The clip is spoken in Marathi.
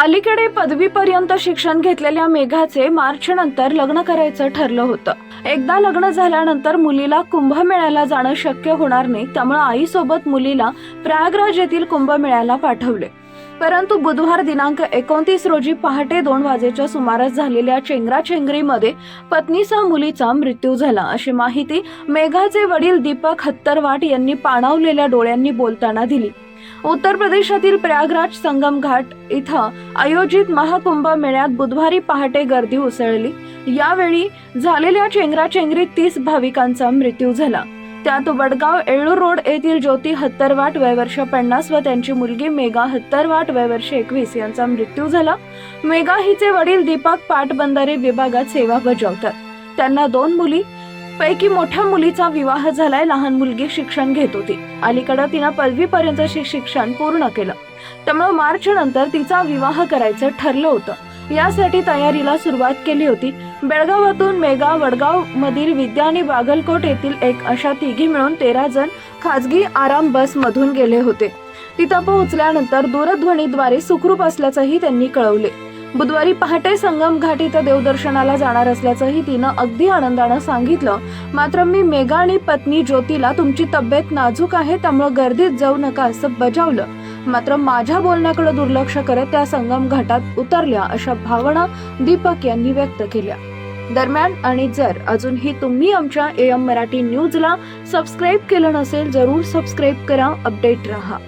अलीकडे पदवीपर्यंत शिक्षण घेतलेल्या मेघाचे मार्च नंतर लग्न करायचं ठरलं होतं. एकदा लग्न झाल्यानंतर मुलीला कुंभमेळ्याला जाणं शक्य होणार नाही त्यामुळे आईसोबत मुलीला प्रयागराज येथील कुंभमेळ्याला पाठवले. परंतु बुधवार दिनांक एकोणतीस रोजी पहाटे दोन वाजेच्या सुमारास झालेल्या चेंगराचेंगरीमध्ये पत्नीसह मुलीचा मृत्यू झाला. अशी माहिती मेघाचे वडील दीपक हत्तरवाट यांनी पाणावलेल्या डोळ्यांनी बोलताना दिली. उत्तर प्रदेशातील प्रयागराज संगम घाट इथं आयोजित महाकुंभ मेळ्यात बुधवारी पहाटे गर्दी उसळली. यावेळी झालेल्या चेंगराचेंगरीत तीस भाविकांचा मृत्यू झाला. त्यात वडगाव एळूर रोड येथील ज्योती हत्तरवाट वयवर्ष पन्नास व त्यांची मुलगी मेघा हत्तरवाट वयवर्ष एकवीस यांचा मृत्यू झाला. मेघा हिचे वडील दीपक पाटबंधारे विभागात सेवा बजावतात. त्यांना दोन मुली पैकी मोठ्या मुलीचा विवाह झालाय लहान मुलगी शिक्षण घेत होती. अलीकडं तिनं पदवीपर्यंतचे शिक्षण पूर्ण केलं. त्यामुळे मार्च नंतर तिचा विवाह करायचं ठरलं होतं. यासाठी तयारीला सुरुवात केली होती. बेळगावातून मेगा वडगाव मधील विद्या आणि बागलकोट येथील एक अशा तिघी मिळून तेरा जण खाजगी आराम बस मधून गेले होते. तिथं पोहोचल्यानंतर दूरध्वनीद्वारे सुखरूप असल्याचंही त्यांनी कळवले. बुधवारी पहाटे संगम घाट इथं देवदर्शनाला जाणार असल्याचंही तिनं अगदी आनंदानं सांगितलं. मात्र मी मेघा आणि पत्नी ज्योतीला तुमची तब्येत नाजूक आहे त्यामुळे गर्दीत जाऊ नका असं बजावलं. मात्र माझ्या बोलण्याकडे दुर्लक्ष करत त्या संगम घाटात उतरल्या अशा भावना दीपक यांनी व्यक्त केल्या. दरम्यान आणि जर अजूनही तुम्ही आमच्या ए एम मराठी न्यूजला सबस्क्राईब केलं नसेल जरूर सबस्क्राईब करा अपडेट रहा.